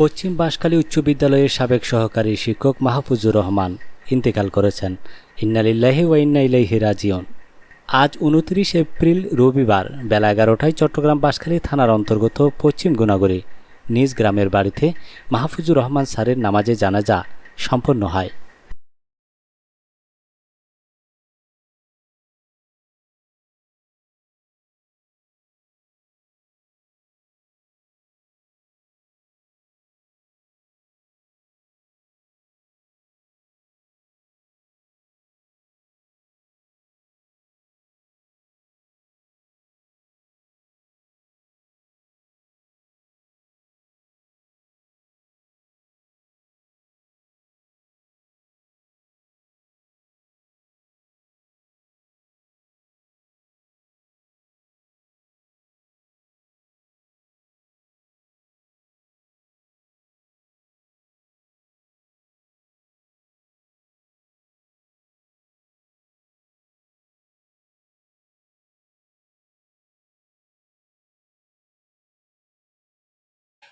পশ্চিম বাঁশখালী উচ্চ বিদ্যালয়ের সাবেক সহকারী শিক্ষক মাহফুজুর রহমান ইন্তেকাল করেছেন। ইন্নালিল্লাহি ওয়া ইন্না ইলাইহি রাজিউন। আজ উনত্রিশ এপ্রিল রবিবার বেলা এগারোটায় চট্টগ্রাম বাঁশখালী থানার অন্তর্গত পশ্চিম গুণাগরী নিজ গ্রামের বাড়িতে মাহফুজুর রহমান স্যারের নামাজে জানাজা সম্পন্ন হয়।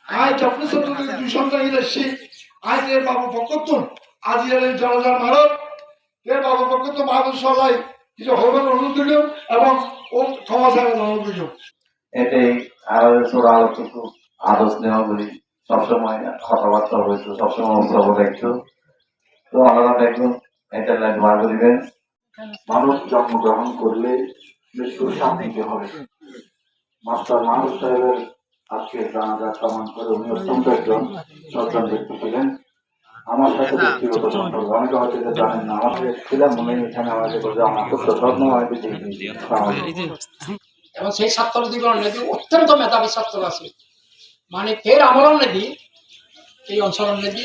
আজ আপনি সত্তর দুই সন্তান ইলেছি আজ এর বাবু পক্ষত্তম আজ এর জনজার মারত এর বাবু পক্ষত্তম আদর সবাই কিছু হবেন অনুরোধ দিল এবং ও ক্ষমা চাইবেন অনুরোধ দিল এটাই আরও আলোচক আদর্শ নেওয়া করি সবসময় কথাবার্তা হইতো সবসময় উৎসব দেখতো তো আমরা দেখুন এটা লাইন বার করিবেন। মানুষ জন্মগ্রহণ করলে মৃত্যুর সান্নিধ্য হবে। মাস্টার মানুষ সাহেবের আজকে জানাজা প্রমাণ করে উনি অত্যন্ত একজন সজ্জন ব্যক্তি ছিলেন। আমার সাথে ব্যক্তিগত সম্পর্ক। অনেকে হয়তো এটা জানেন না। আমাকে ছিলাম মনে এখানে আমাকে বলছে আমার খুব হয় এবং সেই ছাত্রদিগণ নদী অত্যন্ত মেধাবী ছাত্র আছে। মানে ফের আমরণ নদী এই অঞ্চল নদী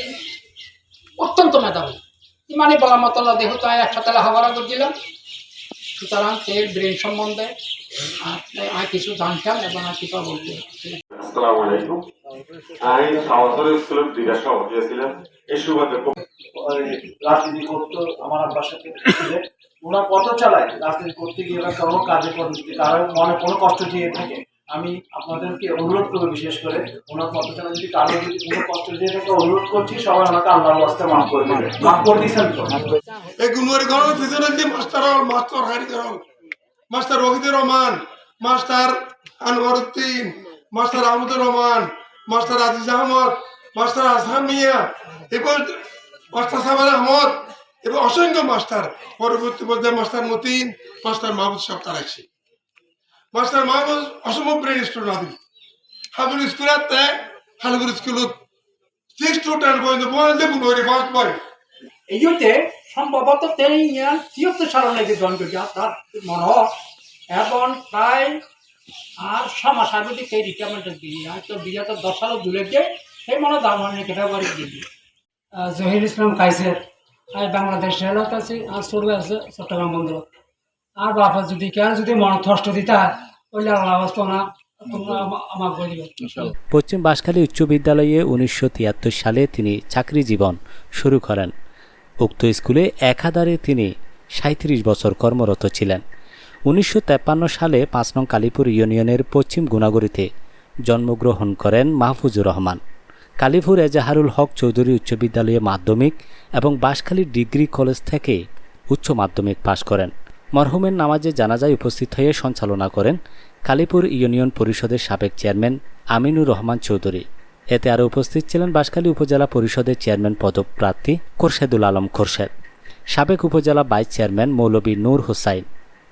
অত্যন্ত মেধাবী। মানে বলা মতো না দেহ তাই একসাথে লেখাপড়া করছিলাম সুতরাং এর ব্রেন সম্বন্ধে আর- আর কিছু জানতাম এবং আর কিছু বলতে আমি সাওয়াসরের স্কুলের দিঘা সভাপতি এই সুবাদে রাজনীতি করতো আমার আব্বার সাথে ছিল। ওনার চালায় রাজনীতি করতে গিয়ে বা কোনো কাজে করতে কারও মনে কোনো কষ্ট দিয়ে থাকে। আমি আপনাদেরকে অনুরোধ করব বিশেষ করে ওনার চালা যদি কারও যদি কোনো কষ্ট দিয়ে থাকে অনুরোধ করছি সবাই ওনাকে আল্লাহর রাস্তায় মাফ করে দেবে মাফ করে দিয়েছেন তো? এই গুনুয়ারি ঘরের ভিতরে যে master master master Rahidur Rahman, master Anwar Uddin, master Ahmadur Rahman, master Aziz Ahmad, master Asam Mia এবং মাস্টার সাবার আহমদ এবং অসংখ্য মাস্টার। পরবর্তী পর্যায়ে মাস্টার মতিন, মাস্টার সাহেব তারা আছে মাস্টার মাহবুব অসম্ভব ব্রেন স্টুডেন্ট আদিল হাজুর স্কুলত হাজুর স্কুলত সিক্স টু টেন পর্যন্ত পর্যন্ত গুনুয়ারি ফার্স্ট এইতে সম্ভবত তিনি তিয়াত্তর সালের লেগে জয়েন করেছে তার মনে এবং প্রায় আর ছ মাস আগে থেকে সেই রিটায়ারমেন্টের দুই হাজার দশ সালে গিয়ে সেই মনে জহির ইসলাম কাইসের আর বাংলাদেশ রেলত আছে আর চলবে আছে চট্টগ্রাম বন্দর। আর বাপা যদি কেন যদি মন কষ্ট দিতা ওইলে না পশ্চিম বাঁশখালী উচ্চ বিদ্যালয়ে উনিশশো তিয়াত্তর সালে তিনি চাকরি জীবন শুরু করেন। উক্ত স্কুলে একাধারে তিনি সাঁত্রিশ বছর কর্মরত ছিলেন। উনিশশো সালে পাঁচ নং কালীপুর ইউনিয়নের পশ্চিম গুণাগড়িতে জন্মগ্রহণ করেন মাহফুজুর রহমান। কালীপুর এজাহারুল হক চৌধুরী উচ্চ বিদ্যালয়ে মাধ্যমিক এবং বাঁশখালী ডিগ্রি কলেজ থেকে উচ্চ মাধ্যমিক পাশ করেন। মরহুমের নামাজে জানাজায় উপস্থিত হয়ে সঞ্চালনা করেন কালীপুর ইউনিয়ন পরিষদের সাবেক চেয়ারম্যান আমিনুর রহমান চৌধুরী। এতে আরও উপস্থিত ছিলেন বাঁশখালী উপজেলা পরিষদের চেয়ারম্যান পদপ্রার্থী খোরশেদুল আলম খোরশেদ, সাবেক উপজেলা ভাইস চেয়ারম্যান মৌলবী নূর হোসাইন,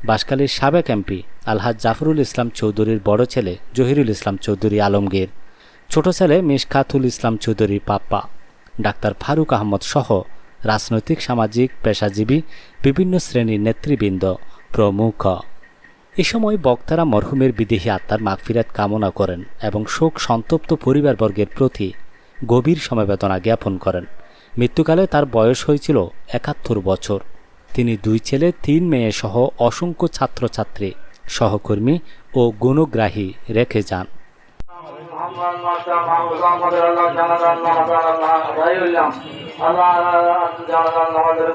বাঁশখালীর সাবেক এমপি আলহাজ জাফরুল ইসলাম চৌধুরীর বড় ছেলে জহিরুল ইসলাম চৌধুরী আলমগীর, ছোট ছেলে মিশকাতুল ইসলাম চৌধুরী পাপ্পা, ডাক্তার ফারুক আহমদ সহ রাজনৈতিক, সামাজিক, পেশাজীবী বিভিন্ন শ্রেণির নেতৃবৃন্দ প্রমুখ। এ সময় বক্তারা মরহুমের বিদেহী আত্মার মাগফিরাত কামনা করেন এবং শোক সন্তপ্ত পরিবারবর্গের প্রতি গভীর সমবেদনা জ্ঞাপন করেন মৃত্যুকালে তার বয়স হয়েছিল একাত্তর বছর তিনি দুই ছেলে তিন মেয়ে সহ অসংখ্য ছাত্রছাত্রী সহকর্মী ও গুণগ্রাহী রেখে যান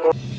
আল্লাহ